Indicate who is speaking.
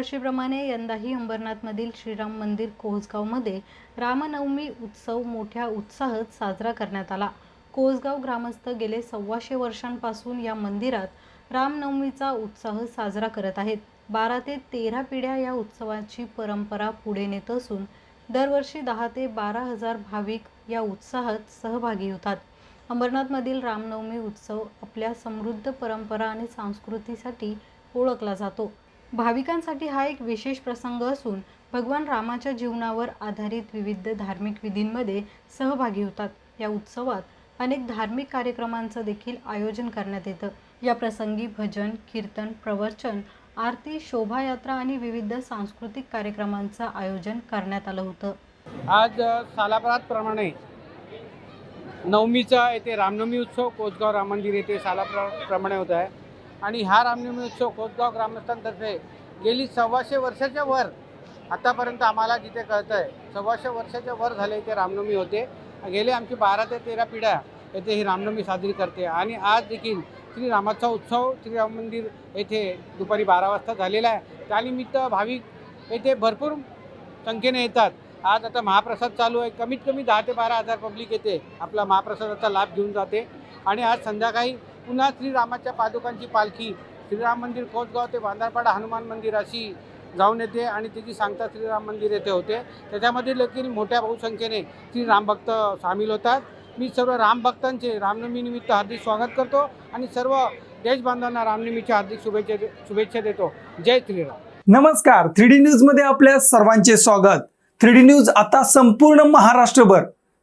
Speaker 1: दरवर्षीप्रमाणे यंदाही अंबरनाथमधील श्रीराम मंदिर कोसगावमध्ये रामनवमी उत्सव मोठ्या उत्साहात साजरा करण्यात आला कोसगाव ग्रामस्थ गेले सव्वाशे वर्षांपासून या मंदिरात रामनवमीचा उत्साह साजरा करत आहेत बारा ते तेरा पिढ्या या उत्सवाची परंपरा पुढे नेत असून दरवर्षी दहा ते बारा हजार भाविक या उत्साहात सहभागी होतात अंबरनाथमधील रामनवमी उत्सव आपल्या समृद्ध परंपरा आणि संस्कृतीसाठी ओळखला जातो भाविकांसाठी हा एक विशेष प्रसंग असून भगवान रामाच्या जीवनावर आधारित विविध धार्मिक विधींमध्ये सहभागी होतात या उत्सवात अनेक धार्मिक कार्यक्रमांचं देखील आयोजन करण्यात येतं या प्रसंगी भजन कीर्तन प्रवचन आरती शोभायात्रा आणि विविध सांस्कृतिक कार्यक्रमांचं आयोजन करण्यात आलं होतं
Speaker 2: आज सालाप्रातप्रमाणे नवमीचा येथे रामनवमी उत्सव कोचगाव राम मंदिर येथे सालाप्रा प्रमाणे होत आहे आणि हा रामनवमी उत्सव खोदगाव ग्रामस्थांतर्फे गेली सव्वाशे वर्षाच्या वर आतापर्यंत आम्हाला जिथे कळतं आहे सव्वाशे वर्षाच्या वर झाले इथे रामनवमी होते गेले आमची बारा ते तेरा पिढ्या येथे ही रामनवमी साजरी करते आणि आज देखील श्रीरामाचा उत्सव श्रीराम मंदिर येथे दुपारी बारा वाजता झालेला आहे त्यानिमित्त भाविक येथे भरपूर संख्येने येतात आज आता महाप्रसाद चालू आहे कमीत कमी दहा ते बारा हजार पब्लिक येते आपला महाप्रसादाचा लाभ घेऊन जाते आणि आज संध्याकाळी पुन्हा श्रीरामाच्या पादुकांची पालखी श्रीराम मंदिर कोसगाव ते बांधारपाडा हनुमान मंदिर अशी जाऊन येते आणि त्याची सांगता श्रीराम मंदिर येथे होते त्याच्यामध्ये लगेच मोठ्या बहुसंख्येने श्री रामभक्त सामील होतात मी सर्व रामभक्तांचे रामनवमीनिमित्त हार्दिक स्वागत करतो आणि सर्व देशबांधवांना रामनवमीच्या हार्दिक शुभेच्छा शुभेच्छा देतो जय श्रीराम
Speaker 3: नमस्कार थ्री डी न्यूजमध्ये आपल्या सर्वांचे स्वागत थ्री डी न्यूज आता संपूर्ण महाराष्ट्रभर